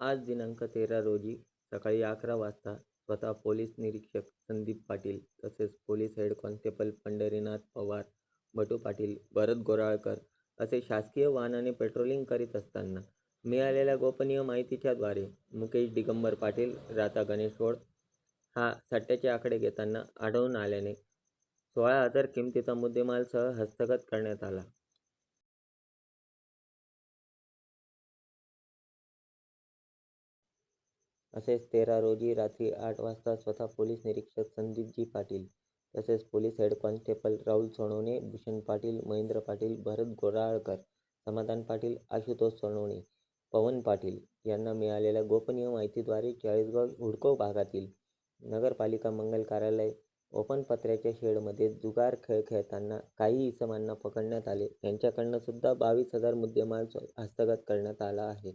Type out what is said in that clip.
आज दिनांक तेरा रोजी सकाळी अकरा वाजता स्वतः पोलीस निरीक्षक संदीप पाटील तसेच police head constable Pandharinath Pawar Batu Patil Bharat Goralkar असे शासकीय वाहनाने पेट्रोलिंग करीत असताना मिळालेल्या गोपनीय माहितीच्या द्वारे मुकेश दिगंबर पाटील राता गणेश रोड हा सट्ट्याचे आकडे घेताना आढळून आल्याने सोळा हजार किमतीचा मुद्देमालसह हस्तगत करण्यात आला. तसेच तेरा रोजी रात्री आठ वाजता स्वतः पोलीस निरीक्षक संदीपजी पाटील तसेच police head constable Rahul Sonawane Bhushan Patil Mahendra Patil Bharat Goralkar Samadhan Patil Ashutosh Sonawane पवन पाटील यांना मिळालेल्या गोपनीय माहितीद्वारे चाळीसगाव हुडको भागातील नगरपालिका मंगल कार्यालय ओपन पत्र्याच्या शेडमध्ये जुगार खेळ खेळताना काही इसमांना पकडण्यात आले. यांच्याकडून सुद्धा बावीस हजार मुद्देमाल हस्तगत करण्यात आला आहे.